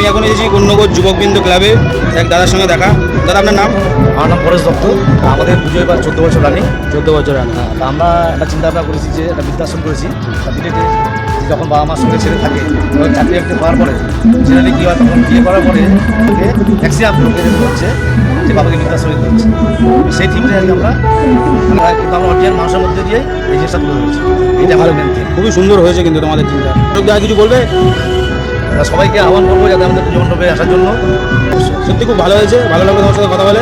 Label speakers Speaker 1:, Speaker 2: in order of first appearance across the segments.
Speaker 1: আমি এখন এসেছি কন্যগর যুবকবৃন্দ ক্লাবে এক দাদার সঙ্গে দেখা। দাদা আপনার নাম?
Speaker 2: আমার নাম পরেশ দত্ত। আমাদের পুজো এবার চোদ্দ বছর রানি।
Speaker 1: চোদ্দ বছর আগে
Speaker 2: হ্যাঁ, তা আমরা একটা চিন্তা ভাবনা করেছি যে একটা বৃদ্ধাশ্রম করেছি। যখন বাবা মার সঙ্গে ছেলে থাকে তখন চাকরি একটা পাওয়ার পরে ছেলেটি কী হয় তখন বিয়ে করার পরে তাকে ম্যাক্সিমাম হচ্ছে যে বাবাকে বৃদ্ধাশ্রমে দিতে হচ্ছে সেই থিমটাই আজকে আমরা আমরা কিন্তু আমরা অরিজিনাল মানুষের মধ্যে দিয়ে এই জিনিসটা তুলে ধরেছি। এটা আমাদের মেন থিম
Speaker 1: খুবই সুন্দর হয়েছে কিন্তু তোমাদের আর কিছু বলবে?
Speaker 2: সবাইকে আহ্বান করব যাতে আমাদের পুজো আসার জন্য।
Speaker 1: সত্যি খুব ভালো হয়েছে। ভালো লাগল তোমার সাথে কথা বলে।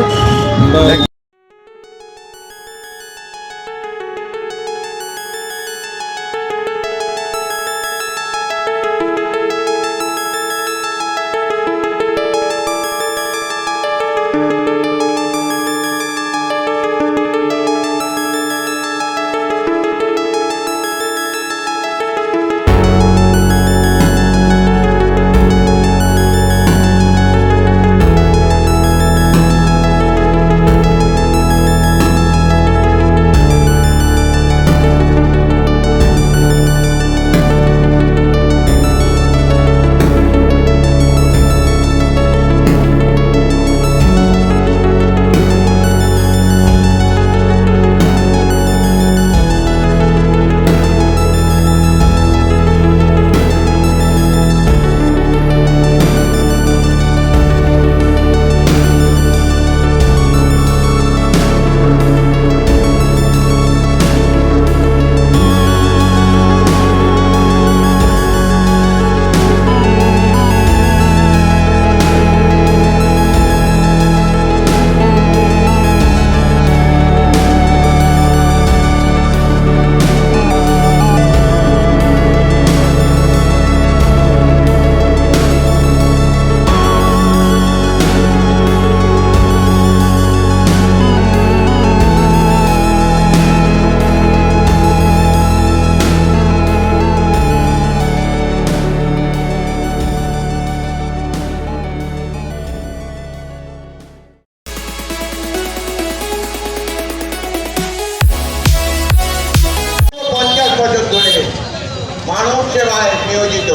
Speaker 3: মানব সেবায় নিয়োজিত।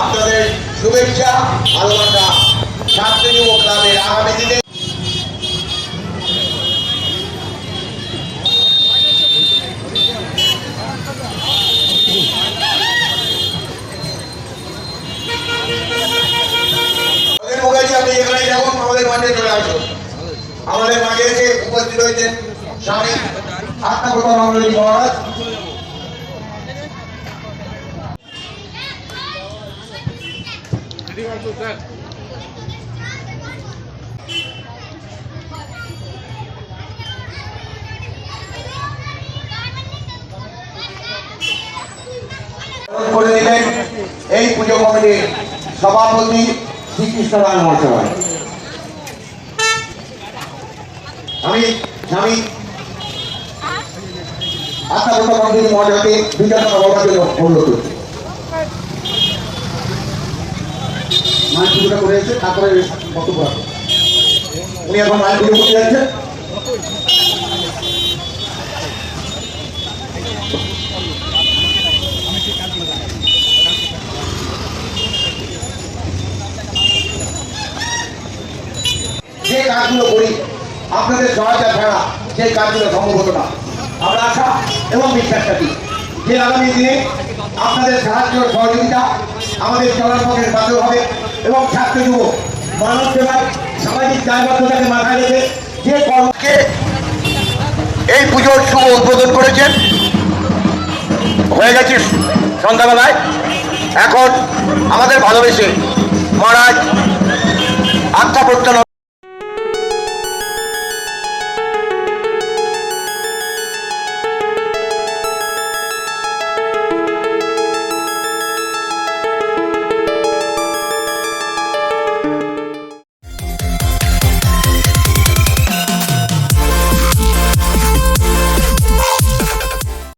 Speaker 3: আপনাদের শুভেচ্ছা, ভালোবাসা ছাত্র যুব ক্লাবের আগামী দিনে। আমাদের মাঠে এসে উপস্থিত হয়েছেন স্বামী আত্মাপ্রধান মন্ডলী মহারাজ করে দিলেন এই পুজো কমিটির সভাপতি শ্রীকৃষ্ণ রায় মহাশয় আমি স্বামী মন্দির মহাশয়কে অনুরোধ করছি। যে কাজগুলো করি, আপনাদের সহায়তা ছাড়া কাজগুলো সম্ভব হতো না। আমরা আশা এবং যে আগামী দিনে আপনাদের সাহায্য সহযোগিতা আমাদের চলার পথে হবে। এবং ছাত্র যুব, মানব সেবায় সামাজিক দায়বদ্ধতাকে মাথায় রেখে যে কর্মকে এই পুজোর শুভ উদ্বোধন করেছেন, হয়ে গেছে সন্ধ্যাবেলায়। এখন আমাদের ভালোবেসে মহারাজ আত্মা প্রত্যান